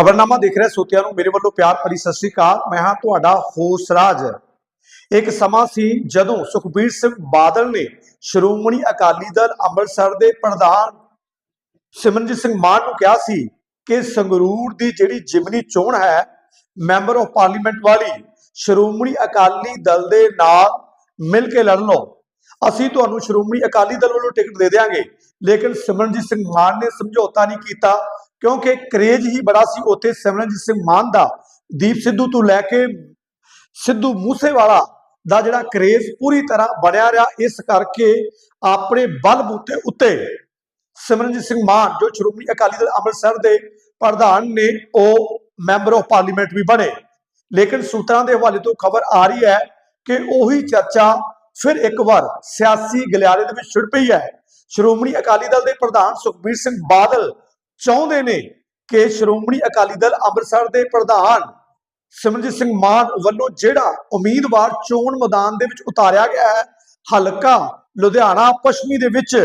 ਖਬਰਨਾਮਾ ਦੇਖ ਰਹੇ ਸੋਤਿਆਂ ਨੂੰ, ਮੇਰੇ ਵੱਲੋਂ ਪਿਆਰ ਭਰੀ ਸਤਿ ਸ੍ਰੀ ਅਕਾਲ। ਮੈਂ ਹਾਂ ਤੁਹਾਡਾ ਹੋਸਰਾਜ ਇੱਕ ਸਮਾਂ ਸੀ ਜਦੋਂ ਸੁਖਬੀਰ ਸਿੰਘ ਬਾਦਲ ਨੇ ਸ਼੍ਰੋਮਣੀ ਅਕਾਲੀ ਦਲ ਅੰਮ੍ਰਿਤਸਰ ਦੇ ਪ੍ਰਧਾਨ ਸਿਮਰਨਜੀਤ ਸਿੰਘ ਮਾਨ ਨੂੰ ਕਿਹਾ ਸੀ ਕਿ ਸੰਗਰੂਰ ਦੀ ਜਿਹੜੀ ਜਿਮਨੀ ਚੋਣ ਹੈ, ਮੈਂਬਰ ਆਫ ਪਾਰਲੀਮੈਂਟ ਵਾਲੀ ਸ਼੍ਰੋਮਣੀ ਅਕਾਲੀ ਦਲ ਦੇ ਨਾਲ ਮਿਲ ਕੇ ਲੜ ਲਓ। ਅਸੀਂ ਤੁਹਾਨੂੰ ਸ਼੍ਰੋਮਣੀ ਅਕਾਲੀ ਦਲ ਵੱਲੋਂ ਟਿਕਟ ਦੇ ਦੇਵਾਂਗੇ ਲੇਕਿਨ ਸਿਮਰਨਜੀਤ ਸਿੰਘ ਮਾਨ ਨੇ ਸਮਝੌਤਾ ਨਹੀਂ ਕੀਤਾ। ਕਿਉਂਕਿ ਕਰੇਜ ਹੀ ਬੜਾ ਸੀ ਉੱਥੇ ਸਿਮਰਨਜੀਤ ਸਿੰਘ ਮਾਨ ਦਾ, ਦੀਪ ਸਿੱਧੂ ਤੋਂ ਲੈ ਕੇ ਸਿੱਧੂ ਮੂਸੇਵਾਲਾ ਦਾ ਜਿਹੜਾ ਕਰੇਜ ਪੂਰੀ ਤਰ੍ਹਾਂ ਬਣਿਆ ਰਿਹਾ, ਇਸ ਕਰਕੇ ਆਪਣੇ ਬਲਬੂਤੇ ਉੱਤੇ ਸਿਮਰਨਜੀਤ ਸਿੰਘ ਮਾਨ ਜੋ ਸ਼੍ਰੋਮਣੀ ਅਕਾਲੀ ਦਲ ਅੰਮ੍ਰਿਤਸਰ ਦੇ ਪ੍ਰਧਾਨ ਨੇ, ਉਹ ਮੈਂਬਰ ਆਫ ਪਾਰਲੀਮੈਂਟ ਵੀ ਬਣੇ। ਲੇਕਿਨ ਸੂਤਰਾਂ ਦੇ ਹਵਾਲੇ ਤੋਂ ਖਬਰ ਆ ਰਹੀ ਹੈ ਕਿ ਉਹੀ ਚਰਚਾ ਫਿਰ ਇੱਕ ਵਾਰ ਸਿਆਸੀ ਗਲਿਆਰੇ ਦੇ ਵਿੱਚ ਛਿੜ ਪਈ ਹੈ। ਸ਼੍ਰੋਮਣੀ ਅਕਾਲੀ ਦਲ ਦੇ ਪ੍ਰਧਾਨ ਸੁਖਬੀਰ ਸਿੰਘ ਬਾਦਲ ਚਾਹੁੰਦੇ ਨੇ ਕਿ ਸ਼੍ਰੋਮਣੀ ਅਕਾਲੀ ਦਲ ਅੰਮ੍ਰਿਤਸਰ ਦੇ ਪ੍ਰਧਾਨ ਸਿਮਰਜੀਤ ਸਿੰਘ ਮਾਨ ਵੱਲੋਂ ਜਿਹੜਾ ਉਮੀਦਵਾਰ ਚੋਣ ਮੈਦਾਨ ਦੇ ਵਿੱਚ ਉਤਾਰਿਆ ਗਿਆ ਹੈ ਹਲਕਾ ਲੁਧਿਆਣਾ ਪੱਛਮੀ ਦੇ ਵਿੱਚ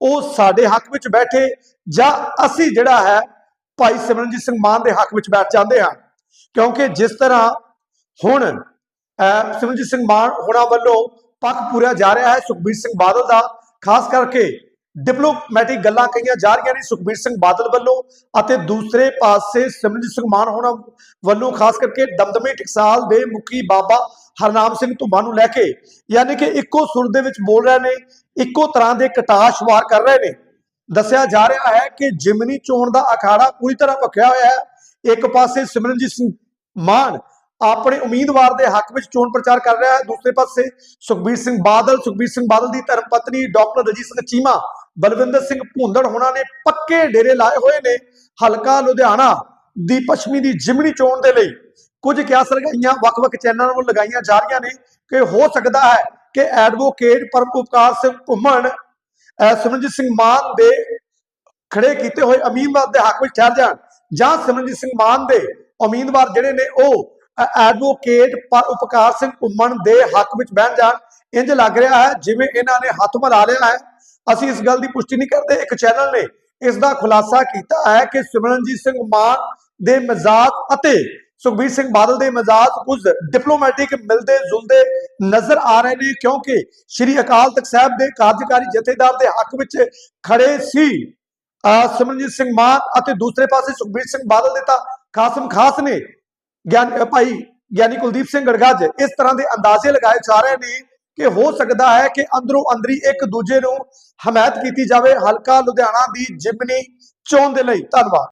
ਉਹ ਸਾਡੇ ਹੱਕ ਵਿੱਚ ਬੈਠੇ ਜਾਂ ਅਸੀਂ ਜਿਹੜਾ ਹੈ ਭਾਈ ਸਿਮਰਨਜੀਤ ਸਿੰਘ ਮਾਨ ਦੇ ਹੱਕ ਵਿੱਚ ਬੈਠ ਜਾਂਦੇ ਹਾਂ। ਕਿਉਂਕਿ ਜਿਸ ਤਰ੍ਹਾਂ ਹੁਣ ਅਹ, ਸਿਮਰਨਜੀਤ ਸਿੰਘ ਮਾਨ ਹੋਣਾ ਵੱਲੋਂ ਪੱਖ ਪੂਰਿਆ ਜਾ ਰਿਹਾ ਹੈ ਸੁਖਬੀਰ ਸਿੰਘ ਬਾਦਲ ਦਾ ਖਾਸ ਕਰਕੇ ਡਿਪਲੋਮੈਟਿਕ ਗੱਲਾਂ ਕਹੀਆਂ ਜਾ ਰਹੀਆਂ ਨੇ ਸੁਖਬੀਰ ਸਿੰਘ ਬਾਦਲ ਵੱਲੋਂ ਅਤੇ ਦੂਸਰੇ ਪਾਸੇ ਸਿਮਰਨਜੀਤ ਸਿੰਘ ਮਾਨ ਹੋਣਾ ਵੱਲੋਂ, ਖਾਸ ਕਰਕੇ ਦਮਦਮੇ ਟਕਸਾਲ ਦੇ ਮੁਖੀ ਬਾਬਾ ਹਰਨਾਮ ਸਿੰਘ ਧੁੰਮਾ ਨੂੰ ਲੈ ਕੇ, ਯਾਨੀ ਕਿ ਇੱਕੋ ਸੁਰ ਦੇ ਵਿੱਚ ਬੋਲ ਰਹੇ ਨੇ, ਇੱਕੋ ਤਰ੍ਹਾਂ ਦੇ ਕਟਾਸ਼ ਵਾਰ ਕਰ ਰਹੇ ਨੇ। ਦੱਸਿਆ ਜਾ ਰਿਹਾ ਹੈ ਕਿ ਜਿਮਨੀ ਚੋਣ ਦਾ ਅਖਾੜਾ ਪੂਰੀ ਤਰ੍ਹਾਂ ਭਖਿਆ ਹੋਇਆ ਹੈ। ਇੱਕ ਪਾਸੇ ਸਿਮਰਨਜੀਤ ਸਿੰਘ ਮਾਨ ਆਪਣੇ ਉਮੀਦਵਾਰ ਦੇ ਹੱਕ ਵਿੱਚ ਚੋਣ ਪ੍ਰਚਾਰ ਕਰ ਰਿਹਾ ਹੈ। ਦੂਸਰੇ ਪਾਸੇ ਸੁਖਬੀਰ ਸਿੰਘ ਬਾਦਲ, ਸੁਖਬੀਰ ਸਿੰਘ ਬਾਦਲ ਦੀ ਧਰਮ ਪਤਨੀ ਡਾਕਟਰ ਰਜੀਤ ਸਿੰਘ ਚੀਮਾ, ਬਲਵਿੰਦਰ ਸਿੰਘ ਭੁੰਦੜ ਹੋਣਾ ਨੇ ਪੱਕੇ ਡੇਰੇ ਲਾਏ ਹੋਏ ਨੇ ਹਲਕਾ ਲੁਧਿਆਣਾ ਦੀ ਪੱਛਮੀ ਦੀ ਜਿਮਨੀ ਚੋਣ ਦੇ ਲਈ। ਕੁਝ ਕਿਆਸ ਲਗਾਈਆਂ, ਵੱਖ-ਵੱਖ ਚੈਨਲਾਂ ਵੱਲੋਂ ਲਗਾਈਆਂ ਜਾ ਰਹੀਆਂ ਨੇ ਕਿ ਹੋ ਸਕਦਾ ਹੈ ਕਿ ਐਡਵੋਕੇਟ ਪਰਮ ਉਪਕਾਰ ਸਿੰਘ ਘੁੰਮਣ ਸਿਮਰਨਜੀਤ ਸਿੰਘ ਮਾਨ ਦੇ ਖੜੇ ਕੀਤੇ ਹੋਏ ਉਮੀਦਵਾਰ ਦੇ ਹੱਕ ਵਿੱਚ ਠਹਿਰ ਜਾਣ ਜਾਂ ਸਿਮਰਨਜੀਤ ਸਿੰਘ ਮਾਨ ਦੇ ਉਮੀਦਵਾਰ ਜਿਹੜੇ ਨੇ ਉਹ ਐਡਵੋਕੇਟ ਉਪਕਾਰ ਸਿੰਘ ਘੁੰਮਣ ਦੇ ਹੱਕ ਵਿੱਚ ਬਹਿਣ ਜਾਣ ਇੰਜ ਲੱਗ ਰਿਹਾ ਹੈ ਜਿਵੇਂ ਇਹਨਾਂ ਨੇ ਹੱਥ ਮਿਲਾ ਲਿਆ ਹੈ। ਅਸੀਂ ਇਸ ਗੱਲ ਦੀ ਪੁਸ਼ਟੀ ਨਹੀਂ ਕਰਦੇ। ਇੱਕ ਚੈਨਲ ਨੇ ਇਸ ਦਾ ਖੁਲਾਸਾ ਕੀਤਾ ਹੈ ਕਿ ਸਿਮਰਨਜੀਤ ਸਿੰਘ ਮਾਨ ਦੇ ਮਜ਼ਾਕ ਅਤੇ ਸੁਖਬੀਰ ਸਿੰਘ ਬਾਦਲ ਦੇ ਮਜ਼ਾਕ ਕੁਝ ਡਿਪਲੋਮੈਟਿਕ ਮਿਲਦੇ ਜੁਲਦੇ ਨਜ਼ਰ ਆ ਰਹੇ ਨੇ, ਕਿਉਂਕਿ ਸ਼੍ਰੀ ਅਕਾਲ ਤਖਤ ਸਾਹਿਬ ਦੇ ਕਾਰਜਕਾਰੀ ਜਥੇਦਾਰ ਦੇ ਹੱਕ ਵਿੱਚ ਖੜੇ ਸੀ। ਅਹ ਸਿਮਰਨਜੀਤ ਸਿੰਘ ਮਾਨ ਅਤੇ ਦੂਸਰੇ ਪਾਸੇ ਸੁਖਬੀਰ ਸਿੰਘ ਬਾਦਲ ਦੇ ਤਾਂ ਖਾਸਮ ਖਾਸ ਨੇ। ਗਿਆਨ ਭਾਈ ਗਿਆਨੀ ਕੁਲਦੀਪ ਸਿੰਘ ਗੜਗੱਜ ਇਸ ਤਰ੍ਹਾਂ ਦੇ ਅੰਦਾਜ਼ੇ ਲਗਾਏ ਜਾ ਰਹੇ ਨੇ ਕਿ ਹੋ ਸਕਦਾ ਹੈ ਕਿ ਅੰਦਰੋਂ ਅੰਦਰੀ ਇੱਕ ਦੂਜੇ ਨੂੰ ਹਮਾਇਤ ਕੀਤੀ ਜਾਵੇ। ਹਲਕਾ ਲੁਧਿਆਣਾ ਦੀ ਜਿਮਨੀ ਚੋਣ ਦੇ ਲਈ ਧੰਨਵਾਦ।